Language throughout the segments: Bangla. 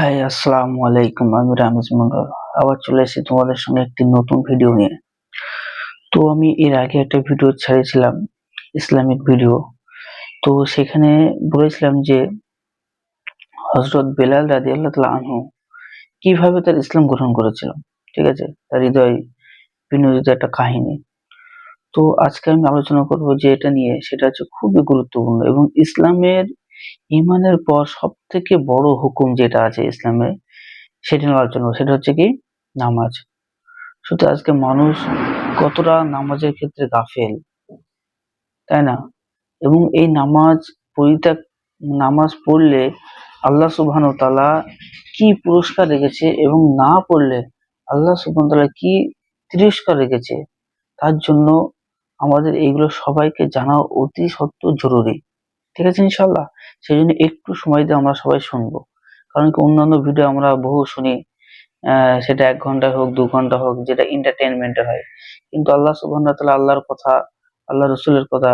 হাই, আসসালামু আলাইকুম। আমি রামিজ মন্ডল আবার চলে এসেছি তোমাদের সঙ্গে একটি নতুন ভিডিও নিয়ে। তো আমি এর আগে একটা ভিডিও ছেড়েছিলাম ইসলামিক ভিডিও তো সেখানে বলেছিলাম যে হজরত বেলাল রাজি আল্লাহ তালা আনহু কীভাবে তার ইসলাম গ্রহণ করেছিল, ঠিক আছে? তার হৃদয় বিনোদিত একটা কাহিনী। তো আজকে আমি আলোচনা করব যে এটা নিয়ে, সেটা হচ্ছে খুবই গুরুত্বপূর্ণ। এবং ইসলামের ইমানের পর সব থেকে বড় হুকুম যেটা আছে ইসলামে, সেটা নিয়ে আলোচনা। সেটা হচ্ছে কি? নামাজ। শুধু আজকে মানুষ কতটা নামাজের ক্ষেত্রে গাফেল, তাই না? এবং এই নামাজ পরিত্যাগ, নামাজ পড়লে আল্লাহ সুবহান তাআলা কি পুরস্কার রেখেছে এবং না পড়লে আল্লাহ সুবহান তাআলা কি তিরস্কার রেখেছে, তার জন্য আমাদের এইগুলো সবাইকে জানা অতি সত্য জরুরি। ঠিক আছে ইনশাল্লাহ সেই জন্য একটু সময় দিয়ে আমরা সবাই শুনব। কারণ কি অন্যান্য ভিডিও আমরা বহু শুনি সেটা এক ঘণ্টা হোক, দু ঘণ্টা হোক, যেটা এন্টারটেনমেন্টের হয়। কিন্তু আল্লাহ তাআলা আল্লাহর কথা আল্লাহ রসুলের কথা,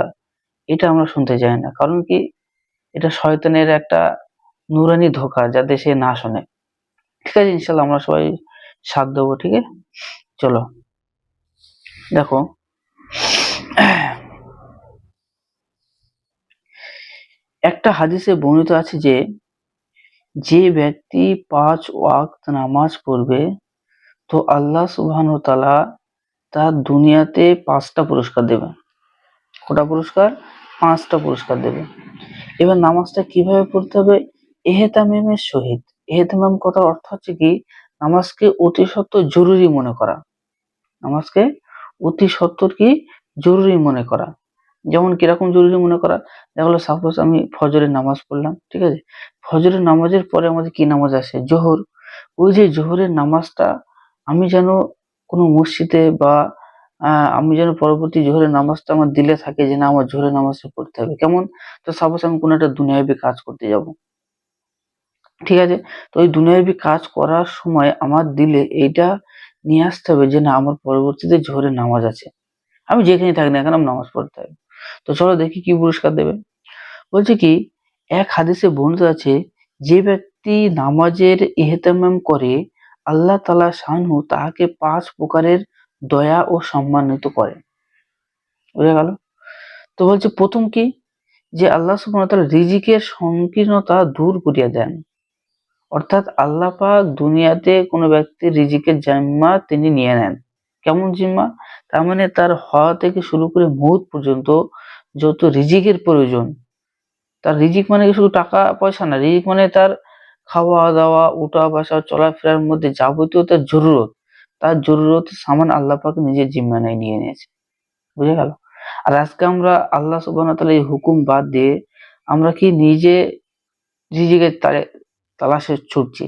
এটা আমরা শুনতে চাই না। কারণ কি, এটা শয়তানের একটা নুরানি ধোকা যাতে সে না শোনে। ঠিক আছে ইনশাল্লাহ আমরা সবাই সাথ দেবো, ঠিক আছে? চলো। দেখো একটা হাদিসে বর্ণিত আছে যে যে ব্যক্তি পাঁচ ওয়াক্ত নামাজ পড়বে, তো আল্লাহ তাআলা তার দুনিয়াতে পাঁচটা পুরস্কার দেবে কটা পুরস্কার? পাঁচটা পুরস্কার দেবে এবার নামাজটা কীভাবে পড়তে হবে? এহেতামিমের সহিত। এহেতামিম কথার অর্থ হচ্ছে কি? নামাজকে অতি সত্য জরুরি মনে করা। নামাজকে অতি সত্ত্বর কি? জরুরি মনে করা। যেমন কীরকম জরুরি মনে করা, দেখা গেলো সাপোজ আমি ফজরের নামাজ পড়লাম, ঠিক আছে? ফজরের নামাজের পরে আমাদের কি নামাজ আসে? জোহর। ওই যে জোহরের নামাজটা আমি যেন কোনো মসজিদে বা আমি যেন পরবর্তী জোহরের নামাজটা আমার দিলে থাকে যে না, আমার জোহরের নামাজটা পড়তে হবে। কেমন? তো সাপোজ আমি কোনো একটা দুনিয়াবি কাজ করতে যাব। ঠিক আছে? তো ওই দুনিয়াবি কাজ করার সময় আমার দিলে এইটা নিয়ে আসতে হবে যে না, আমার পরবর্তীতে জোহরের নামাজ আছে। আমি যেখানে থাকি না কেন আমার নামাজ পড়তে হবে তো চলো দেখি কি পুরস্কার দেবে। বলছে কি, এক হাদিসে বর্ণিত আছে, যে ব্যক্তি নামাজের ইহতেমাম করে, আল্লাহ তালা শানহু তাহাকে পাঁচ প্রকারের দয়া ও সম্মানিত করে। বুঝা গেল? তো বলছে, প্রথম কি? যে আল্লাহ ওয়া রিজিকের সংকীর্ণতা দূর করিয়া দেন। অর্থাৎ আল্লাহ দুনিয়াতে কোনো ব্যক্তির রিজিকের জিম্মা তিনি নিয়ে নেন। কেমন জিম্মা? তার মানে তার হওয়া থেকে শুরু করে মৌত পর্যন্ত যত রিজিকের প্রয়োজন, তার রিজিক মানে শুধু টাকা, পয়সা না, রিজিক মানে তার খাওয়া, দাওয়া, উঠা, বসা, চলাফেরার মধ্যে যাবতীয় তার জরুরত। তার জরুরত সামান আল্লাহ পাক নিজের জিম্মানায় নিয়ে নিয়েছে। বুঝে গেল? আর আজকে আমরা আল্লাহ ওয়া এই হুকুম বাদ দিয়ে আমরা কি নিজে রিজিকের তালে, তালাশে ছুটছি?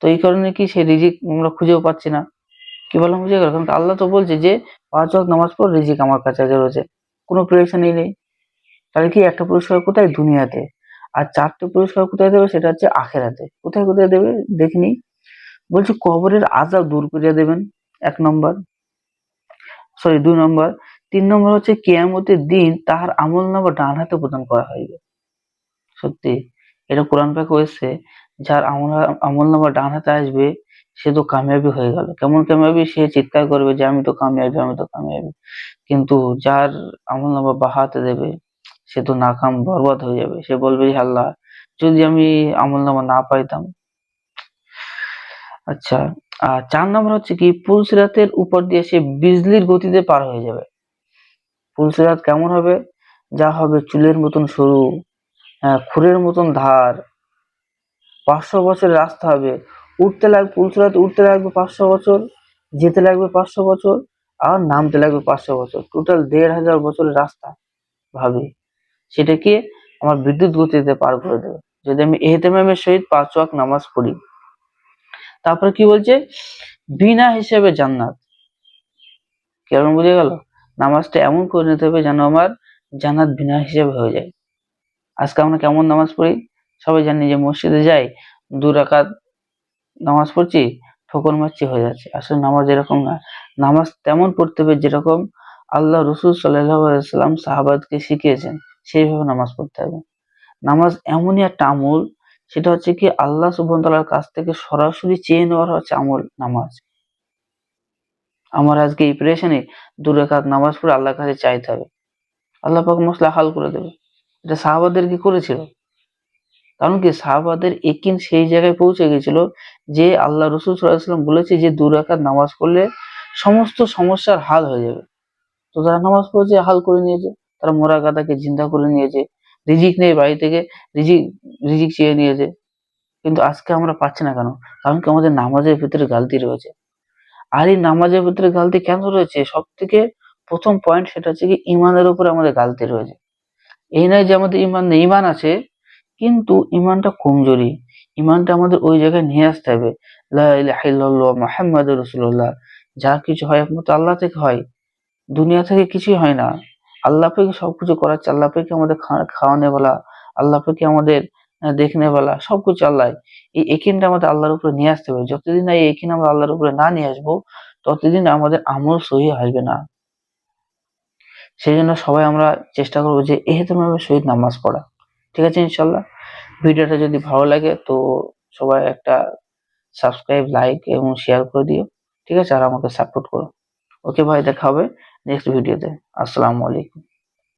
তো এই কারণে কি সেই রিজিক আমরা খুঁজেও পাচ্ছি না? কি বললাম বুঝে গেল? কারণ আল্লাহ তো বলছে যে পাঁচ ওয়াক্ত নামাজ পড়, রিজিক আমার কাছে রয়েছে। কোনো প্রেশানি নেই। তাহলে কি একটা পুরস্কার কোথায়? দুনিয়াতে। আর চারটে পুরস্কার কোথায় দেবে? সেটা হচ্ছে আখেরাতে। কোথায় কোথায় দেবে? দেখিনি বলছে কবরের আজাব দূর করিয়া দেবেন। এক নম্বর। সরি, দুই নম্বর। তিন নম্বর হচ্ছে কেয়ামতের দিন তাহার আমল নামা ডান হাতে প্রদান করা হইবে। সত্যি। এটা কোরআন পাকে হয়েছে যার আমল আমল নামা ডান হাতে আসবে সে তো কামিয়াবি হয়ে গেল। কেমন কামিয়াবি? সে চিৎকার করবে যে আমি তো কামিয়াবি আমি তো কামিয়াবি। কিন্তু যার আমল নামা বা হাতে দেবে সে তো নাকাম বরবাদ হয়ে যাবে। সে বলবে আল্লাহ যদি আমি আমল নামা না পাইতাম। আচ্ছা আর চার নম্বর হচ্ছে কি পুলসিরাতের উপর দিয়ে সে বিজলির গতিতে পার হয়ে যাবে। পুলসিরাত কেমন হবে? যা হবে চুলের মতন সরু আহ, খুরের মতন ধার। পাঁচশো বছরের রাস্তা হবে উঠতে লাগবে পুলসিরাত উঠতে লাগবে পাঁচশো বছর, যেতে লাগবে পাঁচশো বছর, আর নামতে লাগবে পাঁচশো বছর। টোটাল দেড় হাজার বছরের রাস্তা, ভাবি। সেটাকে আমার বিদ্যুৎ গতিতে পার করে দেবে। যদি আমি এহতেমামের সহিত পাঁচ ওয়াক্ত নামাজ পড়ি। তারপরে কি বলছে? বিনা হিসেবে জান্নাত। কেমন বুঝে গেল? নামাজটা এমন করে নিতে হবে যেন আমার জান্নাত বিনা হিসেবে হয়ে যায়। আজকে আমরা কেমন নামাজ পড়ি? সবাই জানি যে মসজিদে যাই, দু রাকাত নামাজ পড়ছি ঠোকর মারছি হয়ে যাচ্ছে। আসলে নামাজ এরকম না। নামাজ তেমন পড়তে হবে যেরকম আল্লাহ রসুল সাল্লাম সাহাবাদকে শিখিয়েছেন, সেইভাবে নামাজ পড়তে হবে। নামাজ এমনই একটা আমল, সেটা হচ্ছে কি আল্লাহ সুবহান তাআলার কাছ থেকে সরাসরি চেয়ে নেওয়ার হচ্ছে আমল নামাজ। আমার আজকে এই প্রেশনে দু রাকাত নামাজ পড়ে আল্লাহর কাছে চাইতে হবে। আল্লাহ পাক মশলা হাল করে দেবে। এটা সাহাবাদের কি করেছিল? কারণ কি সাহাবাদের একিন সেই জায়গায় পৌঁছে গেছিল যে আল্লাহ রসুল সাল্লাম বলেছে যে দু রাকাত নামাজ পড়লে সমস্ত সমস্যার হাল হয়ে যাবে। তো তারা নামাজ পড়েছে, হাল করে নিয়েছে, তারা মোরা গাদাকে জিন্দা করে নিয়েছে, রিজিক নেই বাড়ি থেকে, রিজিক রিজিক চেয়ে নিয়েছে। কিন্তু আজকে আমরা পাচ্ছি না কেন? কারণ কি আমাদের নামাজের ভিতরে গালতি রয়েছে। আর এই নামাজের ভিতরে গালতি কেন রয়েছে? সব থেকে প্রথম পয়েন্ট সেটা হচ্ছে কি ইমানের উপরে আমাদের গালতি রয়েছে। এই নয় যে আমাদের ইমান নেই ইমান আছে কিন্তু ইমানটা কমজোরি। ইমানটা আমাদের ওই জায়গায় নিয়ে আসতে হবে। ইলাহা ইল্লাল্লাহ যা কিছু হয় একমাত্র আল্লাহ থেকে হয়। দুনিয়া থেকে কিছুই হয় না। আল্লাহ পাকে সবকিছু করাচ্ছে। আল্লাহ পেকে আমাদের খাওয়ানে বলা, আল্লাহ পেকে আমাদের দেখনে বলা সবকিছু আল্লাহ এই একিনটা আমাদের আল্লাহর উপরে নিয়ে আসতে হবে। যতদিন না এই একিন আমরা আল্লাহর উপরে না নিয়ে আসব, ততদিন আমাদের আমল সহি আসবে না। সেই জন্য সবাই আমরা চেষ্টা করব যে এহেতমভাবে শহীদ নামাজ পড়া। ঠিক আছে, ইনশাল্লাহ। ভিডিওটা যদি ভালো লাগে তো সবাই একটা সাবস্ক্রাইব লাইক এবং শেয়ার করে দিও, ঠিক আছে? আর আমাকে সাপোর্ট করো। ওকে ভাই, দেখা হবে নেক্সট ভিডিওতে আসসালামু আলাইকুম।